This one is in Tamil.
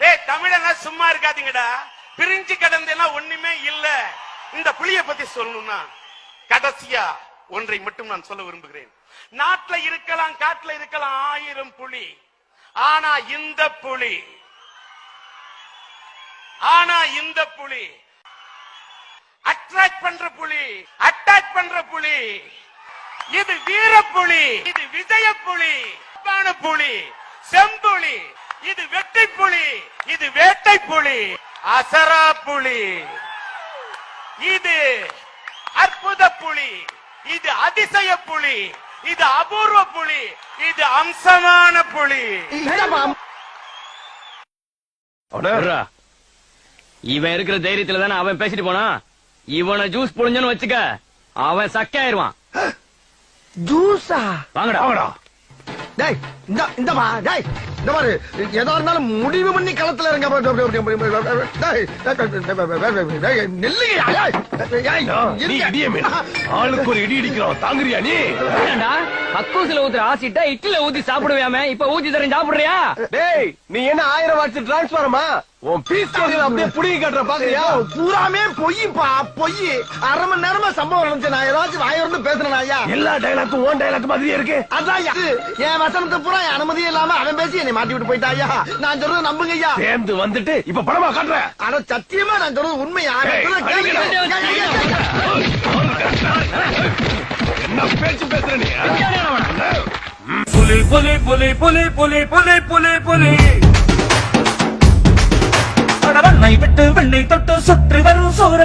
ஏய் தமிழனா சும்மா இருக்காதீங்கடா. பிரிஞ்சு கிடந்தேன்னா ஒண்ணுமே இல்ல. இந்த புலிய பத்தி சொல்லணும்னா கடைசியா ஒன்றை மட்டும் நான் சொல்ல விரும்புகிறேன். நாட்டுல இருக்கலாம் காட்டுல இருக்கலாம் ஆயிரம் புலி. ஆனா இந்த புலி ஆனா இந்த புலி அட்ராக்ட் பண்ற புலி அட்டாக் பண்ற புலி. இது வீர புலி இது விஜய புலி புலி செம்புலி. இது வெட்டை புலி இது வேட்டை புலி அசரா புலி. இது அற்புத புலி இது அதிசய புலி இது அபூர்வ புலி இது அம்சமான புலி. இவன் இருக்கிற தைரியத்துல தானே அவன் பேசிட்டு போனா? இவனை ஜூஸ் புழிஞ்சன்னு வச்சுக்க அவன் சக்கையாயிருவான் ஜூஸா வாங்கடா. வாங்கடா. டேய் இந்த இந்த பா டேய். இந்த எதா இருந்தாலும் முடிவு பண்ணி களத்துல இருங்க. ஆளுக்கு ஒரு இடி இடிக்கிறோம். தாங்குறியா நீ? ஏன்டா கக்கூசில ஊத்துற ஆசிட்டா இட்லில ஊத்தி சாப்பிடுவியாமே? இப்ப ஊத்தி தரேன் சாப்பிடுறியா? டேய் நீ என்ன ஆயிரம் வாட்ஸ் டிரான்ஸ்பாரமா உன் பீஸ் அப்படியே புடிங்கி காட்டுற பாக்குறியா? பூராமே பொய்ப்பா பொய் அரை மணி நேரமா சம்பவம் நடந்துச்சு. நான் ஏதாச்சும் வாய் வந்து பேசுறேன் ஐயா? எல்லா டைலாக்கும் ஓன் டைலாக் மாதிரியே இருக்கு. அதான். என் வசனத்தை பூரா என் அனுமதியும் இல்லாம அவன் பேசி என்னை மாட்டி விட்டு போயிட்டா ஐயா. நான் சொல்றது நம்புங்க ஐயா. சேர்ந்து வந்துட்டு இப்ப படமா காட்டுற. ஆனா சத்தியமா நான் சொல்றது உண்மையா. என்ன பேச்சு பேசுற நீ? புலி புலி புலி புலி புலி புலி புலி புலி. அடவண்ணை விட்டு வெண்ணை தொட்டு சுற்றி வரும் சோர